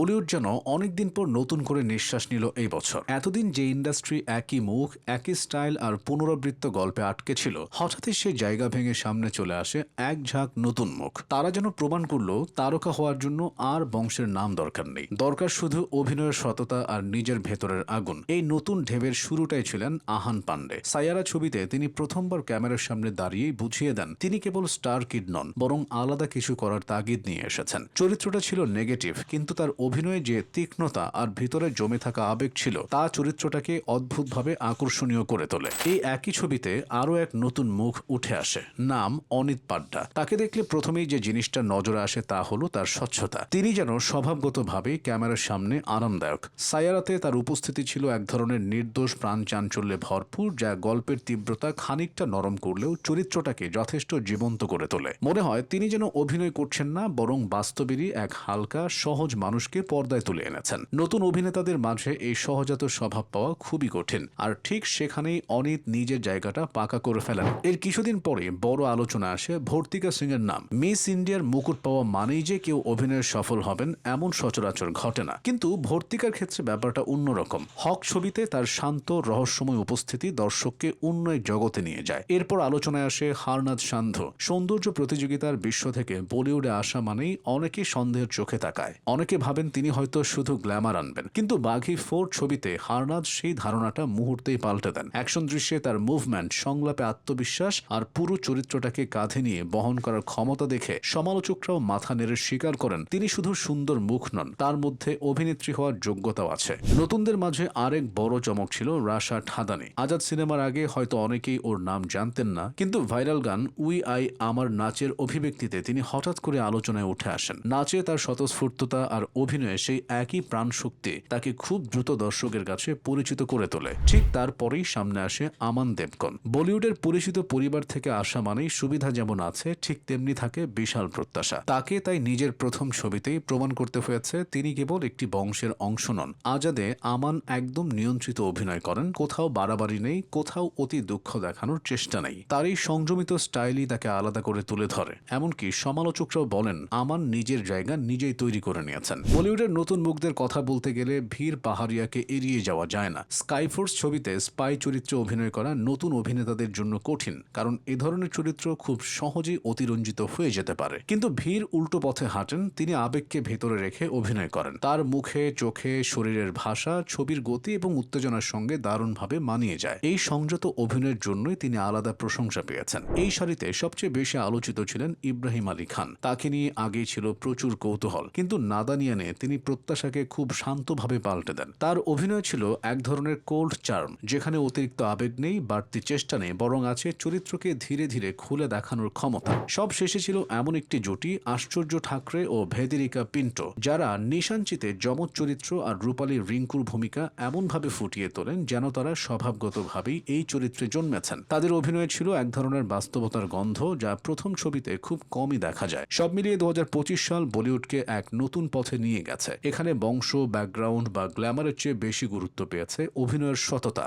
বলিউড যেন অনেকদিন পর নতুন করে নিঃশ্বাস নিল এই বছর। এতদিন যে ইন্ডাস্ট্রি একই মুখ, একই স্টাইল আর পুনরাবৃত্ত গল্পে আটকে ছিল, হঠাৎই সেই জায়গা ভেঙে সামনে চলে আসে এক ঝাঁক নতুন মুখ। তারা যেন প্রমাণ করল, তারকা হওয়ার জন্য আর বংশের নাম দরকার নেই। দরকার শুধু অভিনয়ের সততা আর নিজের ভেতরের আগুন। এই নতুন ঢেবের শুরুটাই ছিলেন আহান পান্ডে সায়ারা ছবিতে তিনি প্রথমবার ক্যামেরার সামনে দাঁড়িয়েই বুঝিয়ে দেন, তিনি কেবল স্টার কিড নন, বরং আলাদা কিছু করার তাগিদ নিয়ে এসেছেন। চরিত্রটা ছিল নেগেটিভ, কিন্তু তার অভিনয়ে যে তীক্ষ্ণতা আর ভিতরে জমে থাকা আবেগ ছিল, তা চরিত্রটাকে অদ্ভুতভাবে আকর্ষণীয় করে তোলে। এই একই ছবিতে আরও এক নতুন মুখ উঠে আসে, নাম অনিত পাড্ডা। তাকে দেখলে প্রথমেই যে জিনিসটা নজরে আসে তা হলো তার স্বচ্ছতা। তিনি যেন স্বভাবগতভাবে ক্যামেরার সামনে আরামদায়ক। সায়ারাতে তার উপস্থিতি ছিল এক ধরনের নির্দোষ প্রাণ চাঞ্চল্যে ভরপুর, যা গল্পের তীব্রতা খানিকটা নরম করলেও চরিত্রটাকে যথেষ্ট জীবন্ত করে তোলে। মনে হয় তিনি যেন অভিনয় করছেন না, বরং বাস্তবেরই এক হালকা, সহজ মানুষকে পর্দায় তুলে এনেছেন। নতুন অভিনেতাদের মাঝে এই সহজাত স্বভাব পাওয়া খুবই কঠিন। আর ঠিক সেখানেই অনিত নিজের জায়গাটা পাকা করে ফেলেন। এর কিছুদিন পরে বড় আলোচনা আসে ভর্তিকা সিং এর নাম। মিস ইন্ডিয়ার মুকুট পাওয়া মানেই যে কেউ অভিনয়ে সফল হবেন এমন সচরাচর ঘটে না। কিন্তু ভর্তিকার ক্ষেত্রে ব্যাপারটা অন্যরকম। হক ছবিতে তার শান্ত, রহস্যময় উপস্থিতি দর্শককে অন্য এক জগতে নিয়ে যায়। এরপর আলোচনায় আসে হারনাথ সান্ধ সৌন্দর্য প্রতিযোগিতার বিশ্ব থেকে বলিউডে আসা মানেই অনেকে সন্দেহের চোখে তাকায়। অনেকে ভাবেন তিনি হয়তো শুধু গ্ল্যামার আনবেন। কিন্তু বাঘি ফোর ছবিতে হারনাথ সেই ধারণাটা মুহূর্তেই পাল্টে দেন। অ্যাকশন দৃশ্যে তার মুভমেন্ট, সংলাপে আত্মবিশ্বাস আর পুরো চরিত্রটাকে কাঁধে নিয়ে বহন করার ক্ষমতা দেখে সমালোচকরাও মাথা নেড়ে স্বীকার করেন, তিনি শুধু সুন্দর মুখ নন, তার মধ্যে অভিনেত্রী হওয়ার যোগ্যতাও আছে। নতুনদের মাঝে আরেক বড় চমক ছিল রাশা ঠাদানি। আজাদ সিনেমার আগে হয়তো অনেকেই ওর নাম জানতেন না, কিন্তু ভাইরাল গান উই আই আমার নাচের অভিব্যক্তিতে তিনি হঠাৎ করে আলোচনায় উঠে আসেন। নাচে তার স্বতঃস্ফূর্ততা আর অভিনয়ে সেই একই প্রাণশক্তি তাকে খুব দ্রুত দর্শকের কাছে পরিচিত করে তোলে। ঠিক তারপরেই সামনে আসে আমান দেবগন। বলিউডের পরিচিত পরিবার থেকে আসা মানেই সুবিধা যেমন আছে, ঠিক তেমনি থাকে বিশাল প্রত্যাশা। তাকে তাই নিজের প্রথম ছবিতেই প্রমাণ করতে হয়েছে, তিনি কেবল একটি বংশের অংশ নন। আজাদে আমান একদম নিয়ন্ত্রিত অভিনয় করেন, কোথাও বাড়াবাড়ি নেই, কোথাও অতি দুঃখ দেখানোর চেষ্টা নেই। তার এই সংযমিত স্টাইলই তাকে আলাদা করে তুলে ধরে। এমনকি সমালোচকরাও বলেন, আমান নিজের জায়গা নিজেই তৈরি করে নিয়েছেন। বলিউডের নতুন মুখদের কথা বলতে গেলে ভীর পাহাড়িয়াকে এড়িয়ে যাওয়া যায় না। স্কাইফোর্স ছবিতে স্পাই চরিত্রে অভিনয় করা নতুন অভিনেতাদের জন্য কঠিন, কারণ এ ধরনের চরিত্র খুব সহজেই অতিরঞ্জিত হয়ে যেতে পারে। কিন্তু ভীর উল্টো পথে হাঁটেন, তিনি আবেগকে ভেতরে রেখে অভিনয় করেন। তার মুখে, চোখে, শরীরের ভাষা, ছবির গতি এবং উত্তেজনার সঙ্গে দারুণভাবে মানিয়ে যায়। এই সংযত অভিনয়ের জন্যই তিনি আলাদা প্রশংসা পেয়েছেন। এই সারিতে সবচেয়ে বেশি আলোচিত ছিলেন ইব্রাহিম আলী খান। তাকে নিয়ে আগেই ছিল প্রচুর কৌতূহল। কিন্তু নাদানিয়ানে তিনি প্রত্যাশাকে খুব শান্তভাবে পাল্টে দেন। তার অভিনয় ছিল এক ধরনের কোল্ড চার্ম, যেখানে অতিরিক্ত আবেগ নেই, বাড়তি চেষ্টা নেই, বরং আছে চরিত্রকে ধীরে ধীরে খুলে দেখানোর ক্ষমতা। সব শেষে ছিল এমন একটি জুটি, আশ্চর্য ঠাকরে ও ভেদিরিকা পিন্টো, যারা নিশাঞ্চিতে যমজ চরিত্র আর রূপালী রিঙ্কুর ভূমিকা এমনভাবে ফুটিয়ে তোলেন যেন তারা স্বভাবগতভাবেই এই চরিত্রে জন্মেছেন। তাদের অভিনয় ছিল এক ধরনের বাস্তবতার গন্ধ, যা প্রথম ছবিতে খুব কমই দেখা যায়। সব মিলিয়ে দু হাজার পঁচিশ সাল বলিউডকে এক নতুন পথে নিয়ে গেছে এখানে বংশ ব্যাকগ্রাউন্ড বা গ্ল্যামারের চেয়ে বেশি গুরুত্ব পেয়েছে অভিনয়ের সততা।